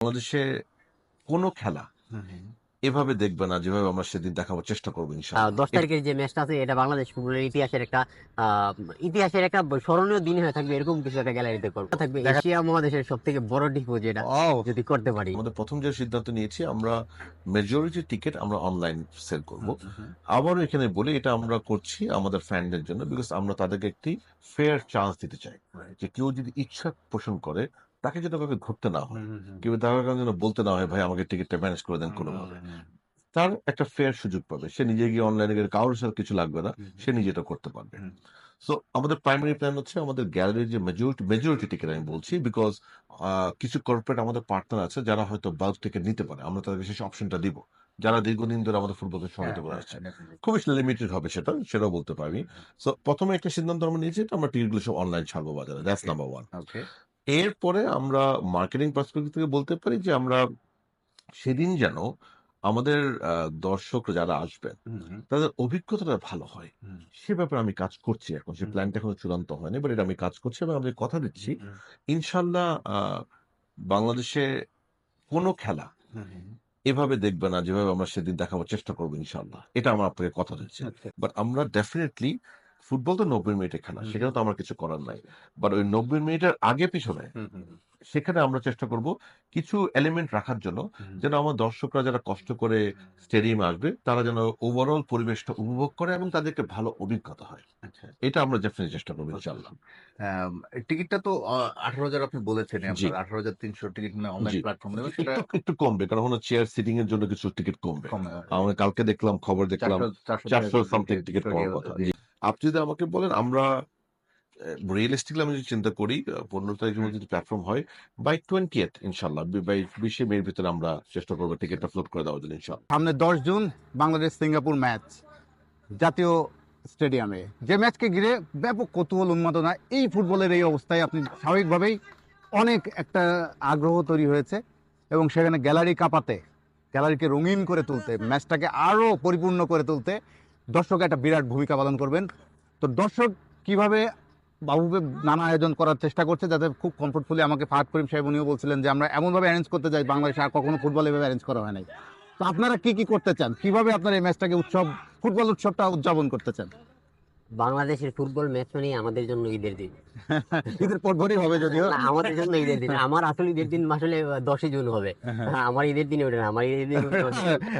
বাংলাদেশে কোনো খেলা এভাবে দেখবে না যেভাবে আমরা সেদিন দেখাবার চেষ্টা করব দশ তারিখের যে ম্যাচটা আছে এটা বাংলাদেশ ফুটবলের ইতিহাসের একটা ইতিহাসের একটা স্মরণীয় দিন হয়ে থাকবে এরকম কিছু একটা গ্যালারিতে করব। থাকবে এশিয়া মহাদেশের সব থেকে বড় ডিপো যেটা যদি করতে পারি। আমাদের প্রথম যে সিদ্ধান্ত নিয়েছি আমরা মেজরিটি টিকিট আমরা অনলাইন সেল করব। আবারও এখানে বলি এটা আমরা করছি আমাদের ফ্যানদের জন্য বিকজ আমরা তাদেরকে একটি ফেয়ার চান্স দিতে চাই। যে কেউ যদি ইচ্ছা পোষণ করে তাকে যেন কাউকে ধরতে না হয় কেউ তাকে কারণে যেন বলতে না হয় ভাই আমাকে টিকিটটা ম্যানেজ করে দেন কোনোভাবে। তার একটা ফেয়ার সুযোগ পাবে। সে নিজে গিয়ে অনলাইনে গেলে কারোর সাথে কিছু লাগবে না সে নিজেটা করতে পারবে। সো আমাদের প্রাইমারি প্ল্যান হচ্ছে আমাদের গ্যালারির যে মেজরিটি মেজরিটি টিকিট আমি বলছি বিকজ কিছু কর্পোরেট আমাদের পার্টনার আছে যারা হয়তো বাল্ক টিকিট নিতে পারে। আমরা তাদেরকে সেই অপশনটা দিব। যারা দীর্ঘদিন ধরে আমাদের ফুটবলকে সহায়তা করে আসছে। খুবই লিমিটেড হবে সেটা সেটাও বলতে পারবি সো প্রথমে একটা সিদ্ধান্ত আমরা নিয়েছি আমরা টিকিটগুলো সব অনলাইন ছাড়বো বাজারে। দ্যাটস নাম্বার ওয়ান এরপরে আমরা মার্কেটিং পার্সপেক্টিভ থেকে বলতে পারি যে আমরা সেদিন যেন আমাদের দর্শক যারা আসবেন তাদের অভিজ্ঞতাটা ভালো হয়। সে ব্যাপারে আমি কাজ করছি এখন। সে প্ল্যানটা এখনও চূড়ান্ত হয়নি বাট এটা আমি কাজ করছি এবং আমি কথা দিচ্ছি। ইনশাল্লাহ আহ, বাংলাদেশে কোনো খেলা এভাবে দেখবে না যেভাবে আমরা সেদিন দেখাবার চেষ্টা করব ইনশাল্লাহ এটা আমার আপনাকে কথা দিচ্ছি। বাট আমরা ডেফিনেটলি ফুটবল তো নব্বই মিনিটে খেলা। সেখানে তো আমার কিছু করার নাই। বাট ওই নব্বই মিনিটের আগে পিছনে সেখানে আমরা চেষ্টা করব কিছু এলিমেন্ট রাখার জন্য যেন আমার দর্শকরা যারা কষ্ট করে স্টেডিয়ামে আসবে তারা যেন ওভারঅল পরিবেশটা উপভোগ করে এবং তাদেরকে ভালো অভিজ্ঞতা হয়। আচ্ছা। এটা আমরা ডেফিনেটলি চেষ্টা করব ইনশাল্লাহ টিকিটটা তো আঠারো হাজার আপনি বলেছেন আঠারো হাজার তিনশো টিকিট অনলাইন প্ল্যাটফর্মে সেটা একটু কমবে কারণ হলো চেয়ার সিটিং এর জন্য কিছু টিকিট কমবে। আমরা কালকে দেখলাম খবর দেখলাম চারশো সামথিং টিকিট পাওয়ার কথা। আপনি যদি আমাকে বলেন আমরা রিয়েলিস্টিকলি আমি যদি চিন্তা করি পনেরো তারিখের মধ্যে যদি প্ল্যাটফর্ম হয় বাই টোয়েন্টি এথ ইনশাল্লাহ বাই বিশে মের ভিতরে আমরা চেষ্টা করব টিকিটটা ফ্লোট করে দেওয়ার জন্য ইনশাল্লাহ সামনে দশ জুন বাংলাদেশ সিঙ্গাপুর ম্যাচ জাতীয় স্টেডিয়ামে যে ম্যাচকে ঘিরে ব্যাপক কৌতূহল উন্মাদনা এই ফুটবলের এই অবস্থায় আপনি স্বাভাবিকভাবেই অনেক একটা আগ্রহ তৈরি হয়েছে এবং সেখানে গ্যালারি কাঁপাতে গ্যালারিকে রঙিন করে তুলতে ম্যাচটাকে আরও পরিপূর্ণ করে তুলতে দর্শক একটা বিরাট ভূমিকা পালন করবেন। তো দর্শক কীভাবে বাবুবে নানা আয়োজন করার চেষ্টা করছে যাতে খুব কমফোর্টফুলি আমাকে ফাহাদ করিম সাহেব উনিও বলছিলেন যে, আমরা এমনভাবে অ্যারেঞ্জ করতে চাই বাংলাদেশে আর কখনো ফুটবল এভাবে অ্যারেঞ্জ করা হয় নাই। তো আপনারা কি কি করতে চান? কীভাবে আপনারা এই ম্যাচটাকে উৎসব ফুটবল উৎসবটা উদযাপন করতে চান? বাংলাদেশের ফুটবল ম্যাচ মানে আমাদের জন্য ঈদের দিন। ঈদের পরপরই হবে যদিও। আমাদের জন্য ঈদের দিন। আমার আসলে ঈদের দিন আসলে দশই জুন হবে। আমার ঈদের দিন ওটা না আমার ঈদের দিন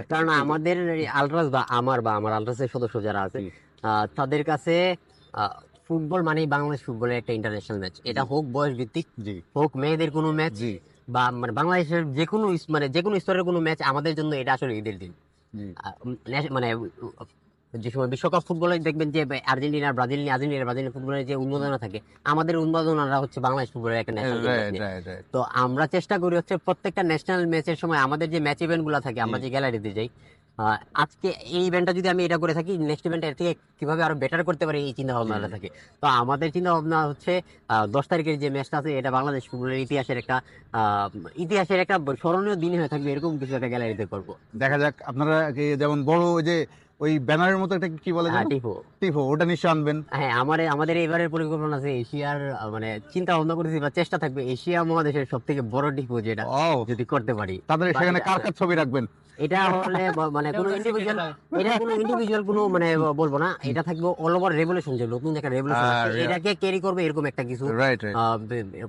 কারণ আমাদের আলট্রাস বা আমার বা আমার আলট্রাসের সদস্য যারা আছে তাদের কাছে ফুটবল মানেই বাংলাদেশ ফুটবলের একটা ইন্টারন্যাশনাল ম্যাচ এটা হোক বয়স ভিত্তিক হোক মেয়েদের কোনো ম্যাচ বা মানে বাংলাদেশের যে কোনো মানে যে কোনো স্তরের কোনো ম্যাচ আমাদের জন্য এটা আসলে ঈদের দিন। মানে যে সময় বিশ্বকাপ ফুটবলে দেখবেন যে আর্জেন্টিনা ব্রাজিল নিয়ে আর্জেন্টিনা ব্রাজিল ফুটবলের যে উন্মাদনা থাকে আমাদের উন্মাদনাটা হচ্ছে বাংলাদেশ ফুটবলের একটা ন্যাশনাল তো আমরা চেষ্টা করি হচ্ছে প্রত্যেকটা ন্যাশনাল ম্যাচের সময় আমাদের যে ম্যাচ ইভেন্টগুলো থাকে আমরা যে গ্যালারিতে যাই আজকে এই ইভেন্টটা যদি আমি এটা করে থাকি নেক্সট ইভেন্ট এর থেকে কীভাবে আরও বেটার করতে পারি এই চিন্তা ভাবনাটা থাকে। তো আমাদের চিন্তা ভাবনা হচ্ছে আহ, দশ তারিখের যে ম্যাচটা আছে এটা বাংলাদেশ ফুটবলের ইতিহাসের একটা আহ, ইতিহাসের একটা স্মরণীয় দিন হয়ে থাকবে এরকম কিছু একটা গ্যালারিতে করব। দেখা যাক আপনারা যেমন বড় যে ওই ব্যানারের মতো একটা কি বলে হ্যাঁ, জানো? টিপো। টিফো ওটা নিশ্চয় আনবেন। হ্যাঁ আমার আমাদের এবারের পরিকল্পনা আছে এশিয়ার মানে চিন্তা ভাবনা করেছি বা চেষ্টা থাকবে এশিয়া মহাদেশের সব থেকে বড় ডিপো যেটা যদি করতে পারি। তাদের সেখানে কার কার ছবি রাখবেন? এটা হলে মানে কোনো ইন্ডিভিজুয়াল এটা কোনো ইন্ডিভিজুয়াল কোনো মানে বলব না। এটা থাকবে অল ওভার রেভলিউশন যে নতুন একটা রেভলিউশন এটাকে ক্যারি করবে এরকম একটা কিছু রাইট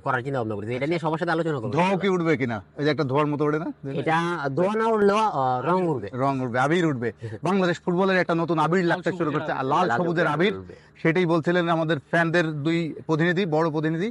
করার চিন্তা ভাবনা করেছি এটা নিয়ে সবার সাথে আলোচনা করব। ধোঁয়া কি উঠবে কিনা? ওই যে একটা ধোয়ার মতো ওঠে না? এটা দোয়া না উঠলেও রং উঠবে। রং উঠবে আবির উঠবে। বাংলাদেশ ফুটবলের একটা নতুন আবির লাগতে শুরু করছে আর লাল সবুজের আবির। সেটাই বলছিলেন আমাদের ফ্যানদের দুই প্রতিনিধি বড় প্রতিনিধি